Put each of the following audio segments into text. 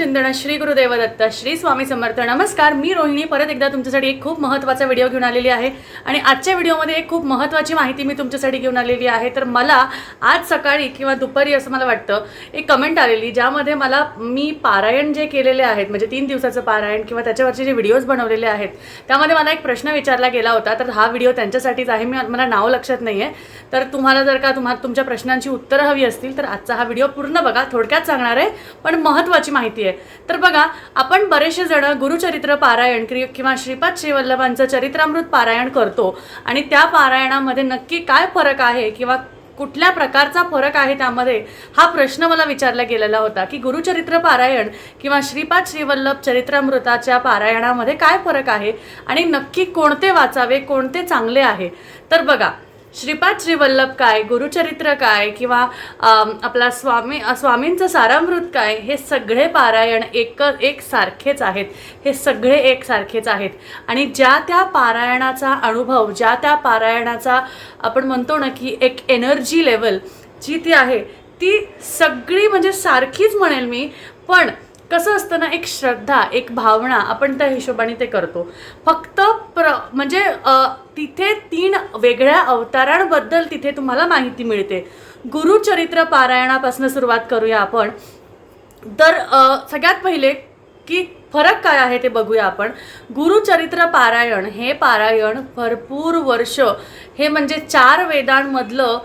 चिंतन श्री गुरुदेव दत्त श्री स्वामी समर्थ. नमस्कार मी रोहिणी. परत एकदा तुमच्यासाठी एक खूप महत्त्वाचा व्हिडिओ घेऊन आलेली आहे. आणि आजच्या व्हिडिओमध्ये एक खूप महत्त्वाची माहिती मी तुमच्यासाठी घेऊन आलेली आहे. तर मला आज सकाळी किंवा दुपारी असं मला वाटतं एक कमेंट आलेली ज्यामध्ये मला मी पारायण जे केलेले आहेत म्हणजे तीन दिवसाचं पारायण किंवा त्याच्यावरचे जे व्हिडिओज बनवलेले आहेत त्यामध्ये मला एक प्रश्न विचारला गेला होता. तर हा व्हिडिओ त्यांच्यासाठीच आहे. मी मला नाव लक्षात नाही आहे तर तुम्हाला जर का तुम्हाला तुमच्या प्रश्नांची उत्तरं हवी असतील तर आजचा हा व्हिडिओ पूर्ण बघा. थोडक्यात सांगणार आहे पण महत्त्वाची माहिती आहे. तर बघा आपण बरेचसे जण गुरुचरित्र पारायण किंवा श्रीपाद श्रीवल्लभांचं चरित्रामृत पारायण करतो आणि त्या पारायणामध्ये नक्की काय फरक आहे किंवा कुठल्या प्रकारचा फरक आहे त्यामध्ये हा प्रश्न मला विचारला गेलेला होता की गुरुचरित्र पारायण किंवा श्रीपाद श्रीवल्लभ चरित्रामृताच्या पारायणामध्ये काय फरक आहे आणि नक्की कोणते वाचावे कोणते चांगले आहे? तर बघा श्रीपाद श्रीवल्लभ काय गुरुचरित्र काय किंवा आपला स्वामी स्वामींचं सारामृत काय हे सगळे पारायण एक एक सारखेच आहेत. हे सगळे एक सारखेच आहेत. आणि ज्या त्या पारायणाचा अनुभव ज्या त्या पारायणाचा आपण म्हणतो ना की एक एनर्जी लेवल जी ती आहे ती सगळी म्हणजे सारखीच म्हणेल मी. पण कसं असतं ना एक श्रद्धा एक भावना आपण त्या हिशोबाने ते करतो. फक्त प्र म्हणजे तिथे तीन वेगळ्या अवतारांबद्दल तिथे तुम्हाला माहिती मिळते. गुरुचरित्र पारायणापासून सुरुवात करूया आपण. तर सगळ्यात पहिले की फरक काय आहे ते बघूया आपण. गुरुचरित्र पारायण हे पारायण भरपूर वर्ष हे म्हणजे चार वेदांमधलं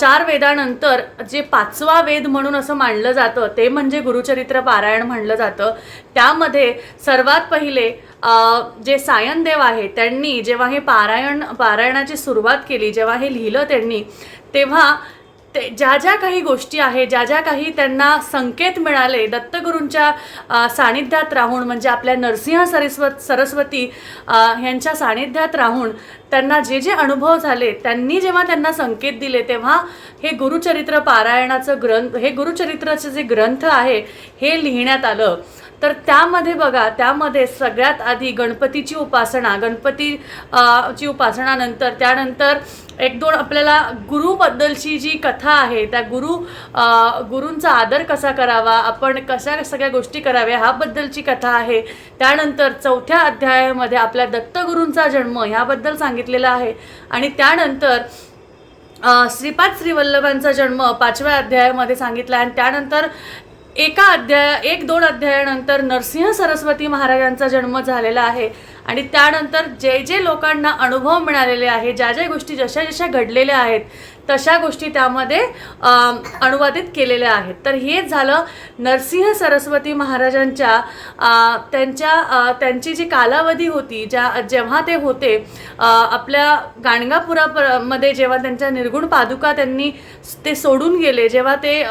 चार वेदानंतर जे पाचवा वेद म्हणून असं मानलं जातं ते म्हणजे गुरुचरित्र पारायण म्हणलं जातं. त्यामध्ये सर्वात पहिले जे सायनदेव आहे त्यांनी जेव्हा हे पारायण पारायणाची सुरुवात केली जेव्हा हे लिहिलं त्यांनी तेव्हा ते ज्या ज्या काही गोष्टी आहे ज्या ज्या काही त्यांना संकेत मिळाले दत्तगुरूंच्या सानिध्यात राहून म्हणजे आपल्या नरसिंह सरस्वत सरस्वती यांच्या सानिध्यात राहून त्यांना जे जे अनुभव झाले त्यांनी जेव्हा त्यांना संकेत दिले तेव्हा हे गुरुचरित्र पारायणाचं ग्रंथ हे गुरुचरित्राचं जे ग्रंथ आहे हे लिहिण्यात आलं. तर त्यामध्ये बघा त्यामध्ये सगळ्यात आधी गणपतीची उपासना गणपती ची उपासना नंतर त्यानंतर एक दोन आपल्याला गुरुबद्दलची जी कथा आहे त्या गुरु गुरूंचा आदर कसा करावा आपण कशा सगळ्या गोष्टी कराव्या ह्याबद्दलची कथा आहे. त्यानंतर चौथ्या अध्यायामध्ये आपल्या दत्तगुरूंचा जन्म ह्याबद्दल सांगितलेला आहे. आणि त्यानंतर श्रीपाद श्रीवल्लभांचा जन्म पाचव्या अध्यायामध्ये सांगितला आणि त्यानंतर एका अध्याय एक दोन अध्यायानंतर नरसिंह सरस्वती महाराजांचा जन्म झालेला आहे. आणि त्यानंतर जे जे लोकांना अनुभव मिळालेले आहे ज्या ज्या गोष्टी जशा जशा घडलेल्या आहेत तशा गोष्टी त्यामध्ये अनुवादित केलेल्या आहेत. तर हे झालं नरसिंह सरस्वती महाराजांच्या त्यांच्या त्यांची जी कालावधी होती ज्या जेव्हा ते होते आपल्या गाणगापुरा मध्ये जेव्हा त्यांच्या निर्गुण पादुका त्यांनी ते सोडून गेले जेव्हा ते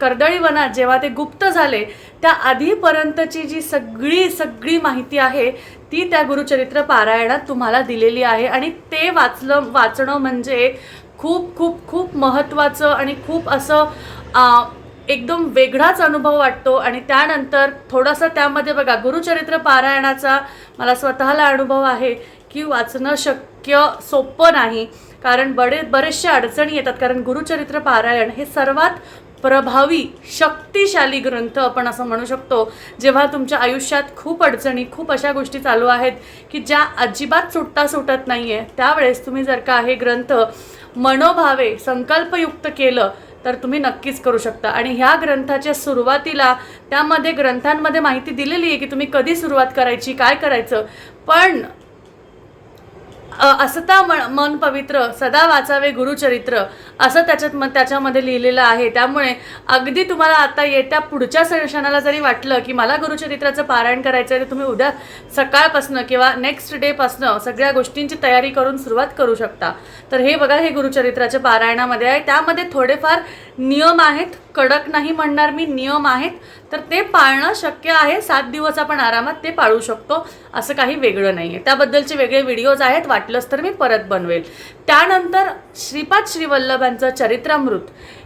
कर्दळीवनात कर्दळी वनात जेव्हा ते गुप्त झाले त्या आधीपर्यंतची जी सगळी सगळी माहिती आहे ती त्या गुरुचरित्र पारायणात तुम्हाला दिलेली आहे. आणि ते वाचलं वाचणं म्हणजे खूप खूप खूप महत्त्वाचं आणि खूप असं एकदम वेगळाच अनुभव वाटतो. आणि त्यानंतर थोडंसं त्यामध्ये बघा गुरुचरित्र पारायणाचा मला स्वतःला अनुभव आहे की वाचणं शक्य सोपं नाही. कारण बडे बरेचशा अडचणी येतात. कारण गुरुचरित्र पारायण हे सर्वात प्रभावी शक्तिशाली ग्रंथ आपण असं म्हणू शकतो. जेव्हा तुमच्या आयुष्यात खूप अडचणी खूप अशा गोष्टी चालू आहेत की ज्या अजिबात सुटता सुटत नाही आहे त्यावेळेस तुम्ही जर का हे ग्रंथ मनोभावे संकल्पयुक्त केलं तर तुम्ही नक्कीच करू शकता. आणि ह्या ग्रंथाच्या सुरुवातीला त्यामध्ये ग्रंथांमध्ये माहिती दिलेली आहे की तुम्ही कधी सुरुवात करायची काय करायचं पण असता मन मन पवित्र सदा वाचावे गुरुचरित्र असं त्याच्यात मग त्याच्यामध्ये लिहिलेलं आहे. त्यामुळे अगदी तुम्हाला आता येत्या पुढच्या सेशनाला जरी वाटलं की मला गुरुचरित्राचं पारायण करायचं आहे तर तुम्ही उद्या सकाळपासनं किंवा नेक्स्ट डेपासनं सगळ्या गोष्टींची तयारी करून सुरुवात करू शकता. तर हे बघा हे गुरुचरित्राच्या पारायणामध्ये आहे. त्यामध्ये थोडेफार नियम आहेत. कडक नाही म्हणणार मी नियम आहेत. तर ते पाळणं शक्य आहे. सात दिवस आपण आरामात ते पाळू शकतो. असं काही वेगळं नाही आहे त्याबद्दलचे वेगळे व्हिडिओज आहेत. वाटलंच तर मी परत बनवेल. त्यानंतर श्रीपाद श्रीवल्लभांचं चरित्रामृत.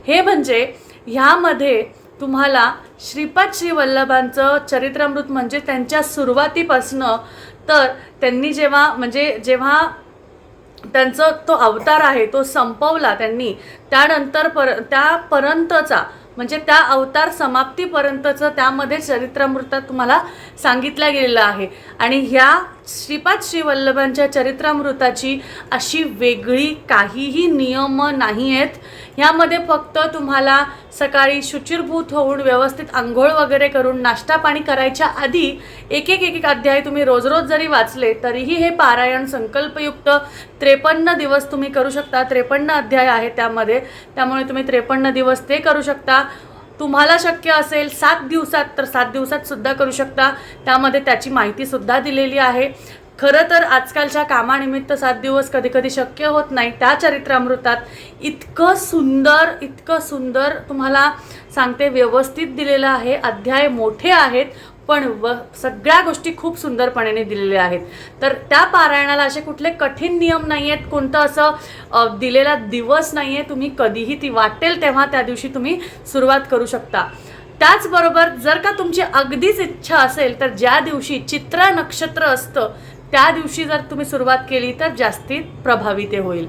हे म्हणजे ह्यामध्ये तुम्हाला श्रीपाद श्रीवल्लभांचं चरित्रामृत म्हणजे त्यांच्या सुरुवातीपासनं तर त्यांनी जेव्हा म्हणजे जेव्हा त्यांचं तो अवतार आहे तो संपवला त्यांनी त्यानंतर पर त्यापर्यंतचा म्हणजे त्या अवतार समाप्तीपर्यंतचं त्यामध्ये चरित्रामृतात तुम्हाला सांगितलं गेलेलं आहे. आणि ह्या श्रीपाद श्रीवल्लभांच्या चरित्रामृताची अशी वेगळी काहीही नियम नाही आहेत ह्यामध्ये फक्त तुम्हाला सकाळी शुचिरभूत होऊन व्यवस्थित आंघोळ वगैरे करून नाश्ता पाणी करायच्या आधी एक एक एक एक अध्याय तुम्ही रोज रोज जरी वाचले तरीही हे पारायण संकल्पयुक्त त्रेपन्न दिवस तुम्ही करू शकता. त्रेपन्न अध्याय आहे त्यामध्ये. त्यामुळे तुम्ही त्रेपन्न दिवस ते करू शकता. तुम्हाला शक्य असेल सात दिवसात तर सात दिवसात सुद्धा करू शकता. त्यामध्ये त्याची माहितीसुद्धा दिलेली आहे. खरं तर आजकालच्या कामानिमित्त सात दिवस कधी कधी शक्य होत नाही. त्या चरित्रामृतात इतकं सुंदर इतकं सुंदर तुम्हाला सांगते व्यवस्थित दिलेलं आहे. अध्याय मोठे आहेत पण व सगळ्या गोष्टी खूप सुंदरपणे दिलेल्या आहेत. तर त्या पारायणाला असे कुठले कठीण नियम नाही आहेत कोणतं असं दिलेला दिवस नाही आहे तुम्ही कधीही ती वाटेल तेव्हा त्या दिवशी तुम्ही सुरुवात करू शकता. त्याचबरोबर जर का तुमची अगदीच इच्छा असेल तर ज्या दिवशी चित्रा नक्षत्र असतं त्या दिवशी जर तुम्ही सुरुवात केली तर जास्तीत प्रभावी ते होईल.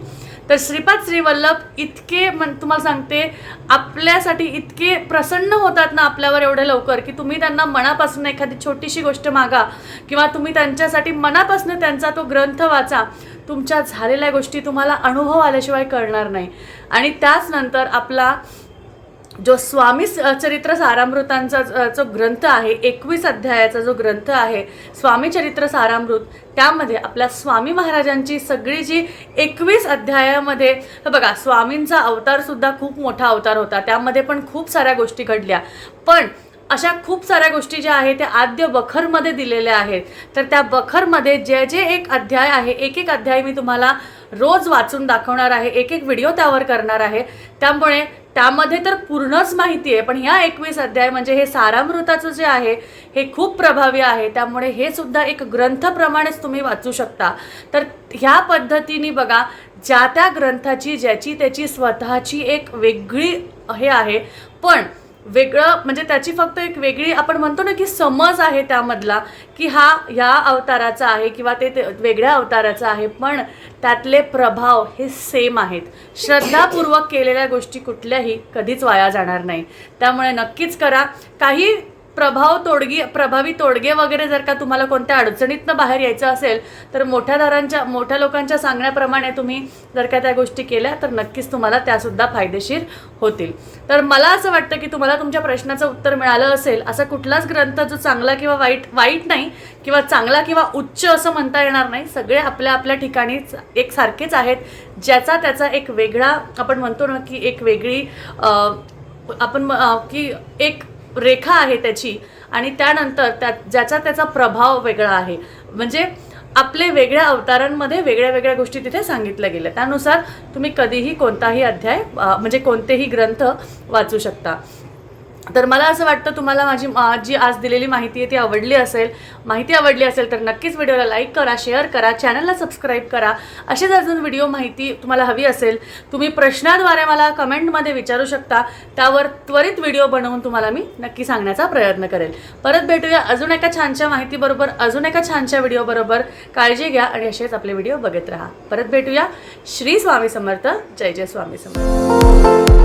तर श्रीपाद श्रीवल्लभ इतके मन तुम्हाला सांगते आपल्यासाठी इतके प्रसन्न होतात ना आपल्यावर एवढे लवकर की तुम्ही त्यांना मनापासून एखादी छोटीशी गोष्ट मागा किंवा तुम्ही त्यांच्यासाठी मनापासून त्यांचा तो ग्रंथ वाचा तुमच्या झालेल्या गोष्टी तुम्हाला अनुभव आल्याशिवाय कळणार नाही. आणि त्याच नंतर आपला जो स्वामी स- चरित्र सारामृतांचा जो ग्रंथ आहे एकवीस अध्यायाचा जो ग्रंथ आहे स्वामी चरित्र सारामृत त्यामध्ये आपल्या स्वामी महाराजांची सगळी जी एकवीस अध्यायामध्ये बघा स्वामींचा अवतारसुद्धा खूप मोठा अवतार होता. त्यामध्ये पण खूप साऱ्या गोष्टी घडल्या. पण अशा खूप साऱ्या गोष्टी ज्या आहेत त्या आद्य बखरमध्ये दिलेल्या आहेत. तर त्या बखरमध्ये जे जे एक अध्याय आहे एक एक अध्याय मी तुम्हाला रोज वाचून दाखवणार आहे एक एक व्हिडिओ त्यावर करणार आहे. त्यामुळे त्यामध्ये तर पूर्णच माहिती आहे पण ह्या एकवीस अध्याय म्हणजे हे सारामृताचं जे आहे हे खूप प्रभावी आहे. त्यामुळे हे सुद्धा एक ग्रंथप्रमाणेच तुम्ही वाचू शकता. तर ह्या पद्धतीने बघा ज्या त्या ग्रंथाची ज्याची त्याची स्वतःची एक वेगळी हे आहे. पण वेगळं म्हणजे त्याची फक्त एक वेगळी आपण म्हणतो ना की समज आहे त्यामधला की हा ह्या अवताराचा आहे किंवा ते वेगळ्या अवताराचा आहे पण त्यातले प्रभाव हे सेम आहेत. श्रद्धापूर्वक केलेल्या गोष्टी कुठल्याही कधीच वाया जाणार नाही. त्यामुळे नक्कीच करा. काही प्रभाव तोडगी प्रभावी तोडगे वगैरे जर का तुम्हाला कोणत्या अडचणीतनं बाहेर यायचं असेल तर मोठ्या दारांच्या मोठ्या लोकांच्या सांगण्याप्रमाणे तुम्ही जर का त्या गोष्टी केल्या तर नक्कीच तुम्हाला त्यासुद्धा फायदेशीर होतील. तर मला असं वाटतं की तुम्हाला तुमच्या प्रश्नाचं उत्तर मिळालं असेल असा कुठलाच ग्रंथ जो चांगला किंवा वाईट वाईट नाही किंवा चांगला किंवा उच्च असं म्हणता येणार नाही सगळे आपल्या आपल्या ठिकाणी एक सारखेच आहेत ज्याचा त्याचा एक वेगळा आपण म्हणतो ना की एक वेगळी आपण म- की एक रेखा आहे त्याची. आणि त्यानंतर त्या ज्याचा त्याचा प्रभाव वेगळा आहे. म्हणजे आपले वेगळ्या अवतारांमध्ये वेगळ्या वेगळ्या गोष्टी तिथे सांगितल्या गेल्या. त्यानुसार तुम्ही कधीही कोणताही अध्याय म्हणजे कोणतेही ग्रंथ वाचू शकता. तर मला असं वाटतं तुम्हाला माझी जी आज दिलेली माहिती आहे ती आवडली असेल माहिती आवडली असेल तर नक्कीच व्हिडिओला लाईक करा शेअर करा चॅनलला सबस्क्राईब करा. असेच अजून व्हिडिओ माहिती तुम्हाला हवी असेल तुम्ही प्रश्नाद्वारे मला कमेंटमध्ये विचारू शकता. त्यावर त्वरित व्हिडिओ बनवून तुम्हाला मी नक्की सांगण्याचा प्रयत्न करेल. परत भेटूया अजून एका छानशा माहितीबरोबर अजून एका छानशा व्हिडिओबरोबर काळजी घ्या आणि असेच आपले व्हिडिओ बघत राहा. परत भेटूया श्री स्वामी समर्थ. जय जय स्वामी समर्थ.